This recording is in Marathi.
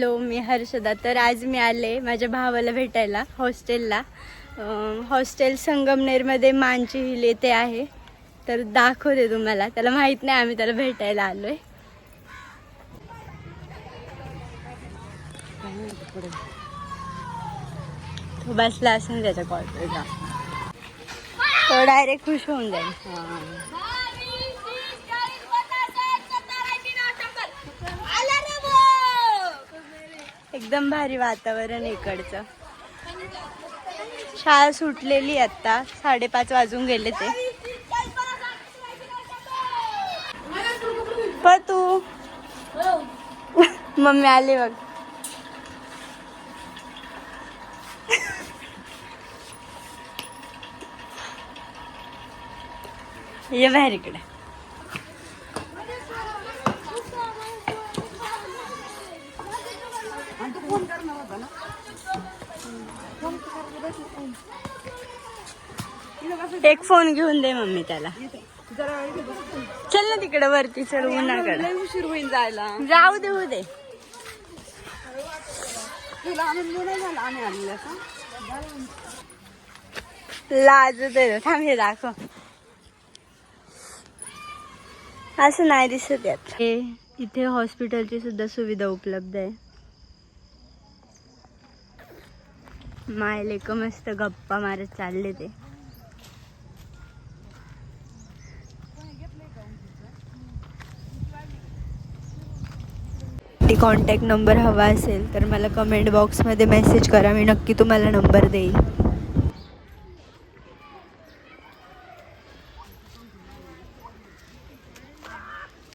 हॅलो मी हर्षदा. तर आज मी आले माझ्या भावाला भेटायला हॉस्टेलला. हॉस्टेल संगमनेरमध्ये मानची हिल येथे आहे. तर दाखवते तुम्हाला. त्याला माहीत नाही आम्ही त्याला भेटायला आलोय. तो बसला असेल त्याच्या कॉल तो डायरेक्ट खुश होऊन जाईल. एकदम भारी वातावरण इकडचं. शाळा सुटलेली आता साडेपाच वाजून गेले ते. प तू. मम्मी आले बघ. ये बाहेर इकडे. एक फोन घेऊन दे मम्मी त्याला. चल ना तिकडे वरती चल उन्हाकडे उशीर होईल जायला. जाऊ दे होऊ दे. तुला आनंद नाही झाला आम्ही आलेला का लाज दे थांब हे दाखव. असं नाही दिसत यात. हे इथे हॉस्पिटलची सुद्धा सुविधा उपलब्ध आहे. मायले लेक मस्त गप्पा मारत चालले ते. कॉन्टॅक्ट नंबर हवा असेल तर मला कमेंट बॉक्समध्ये मेसेज करा मी नक्की तुम्हाला नंबर देईल.